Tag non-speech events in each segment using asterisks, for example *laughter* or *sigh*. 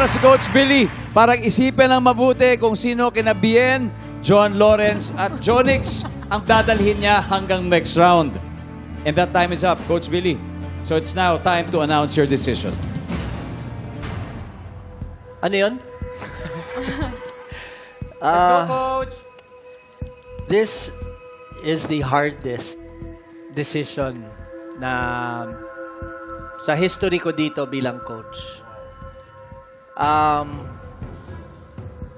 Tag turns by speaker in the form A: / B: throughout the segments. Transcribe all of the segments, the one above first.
A: para si Coach Billy. Parang isipin ng mabuti kung sino kina Bien, John Lawrence at Jonix ang dadalhin niya hanggang next round. And that time is up, Coach Billy. So it's now time to announce your decision.
B: Ano yun? *laughs*
A: Let's go,
B: Ah,
A: Coach!
B: this is the hardest decision na sa history ko dito bilang coach. Um,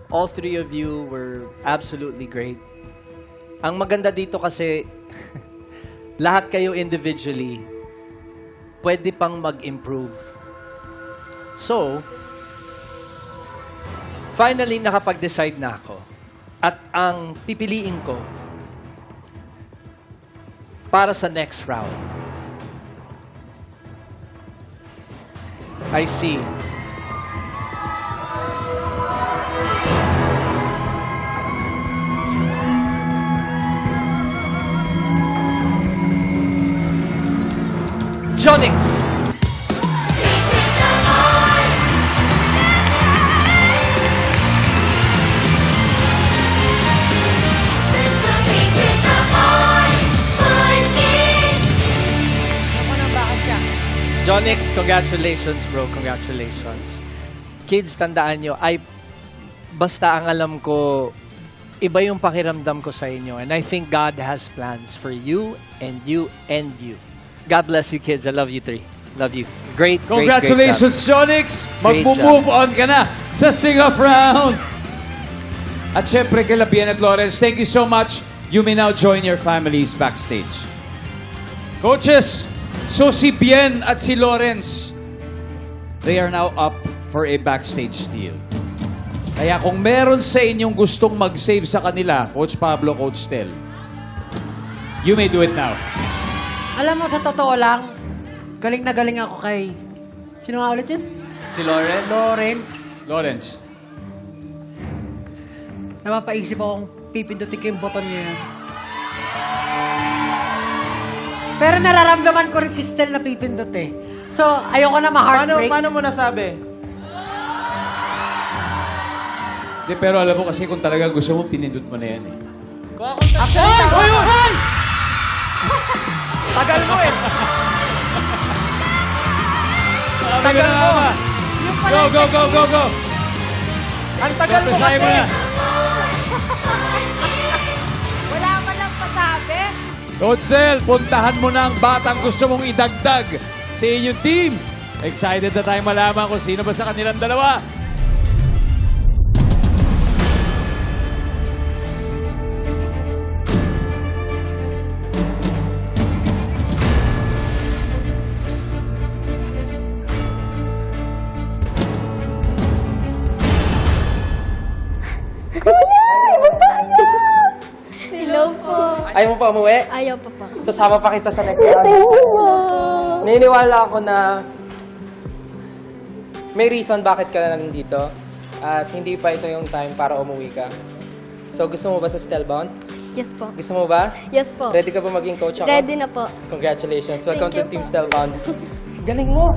B: all three of you were absolutely great. Ang maganda dito kasi *laughs* lahat kayo individually pwede pang mag-improve. So, finally nakapag-decide na ako. At ang pipiliin ko para sa next round. I see. Jonix. Jonix, congratulations bro, congratulations. Kids, tandaan nyo, ay, basta ang alam ko, iba yung pakiramdam ko sa inyo. And I think God has plans for you and you and you. God bless you kids. I love you three. Love you. Great,
A: Congratulations, Jonix!
B: Great
A: Mag-move on ka na sa sing-off round! At syempre, kila Bien at Lawrence, thank you so much. You may now join your families backstage. Coaches, so si Bien at si Lawrence, they are now up for a backstage deal. Kaya kung meron sa inyong gustong mag-save sa kanila, Coach Pablo, Coach Tel, you may do it now.
C: Alam mo, sa totoo lang, galing na galing ako kay... Sino nga ulit yun?
B: Si Lauren?
C: Lawrence.
A: Lawrence.
C: Napapaisip akong pipindutin ko yung button niya yun. Pero nararamdaman ko rin si Stel na pipindot eh. So, ayoko na ma-heartbreak.
B: mo nasabi?
A: Di, pero alam mo kasi kung talaga gusto mo, pinindot mo na yan eh.
C: Hoy, hoy!
B: Tagal mo eh.
A: Tagal mo! Go, go, go, go, go!
B: Ang tagal
A: mo
B: kasi.
A: na. *laughs*
D: Wala ka lang pasabi.
A: Coach Del, puntahan mo na ang batang gusto mong idagdag sa inyong team. Excited na tayo malaman kung sino ba sa kanilang dalawa.
D: Hello po.
E: Ayaw mo pa umuwi?
D: Ayaw pa pa.
E: Sasama pa kita sa next round. Naniniwala ako na may reason bakit ka na nandito at hindi pa ito yung time para umuwi ka. So gusto mo ba sa Stelbound?
D: Yes po.
E: Gusto mo ba?
D: Yes po.
E: Ready ka ba maging coach ako?
D: Ready na po.
E: Congratulations. Welcome
D: Thank
E: to
D: you
E: Team
D: po.
E: Stelbound. Galing *laughs* mo!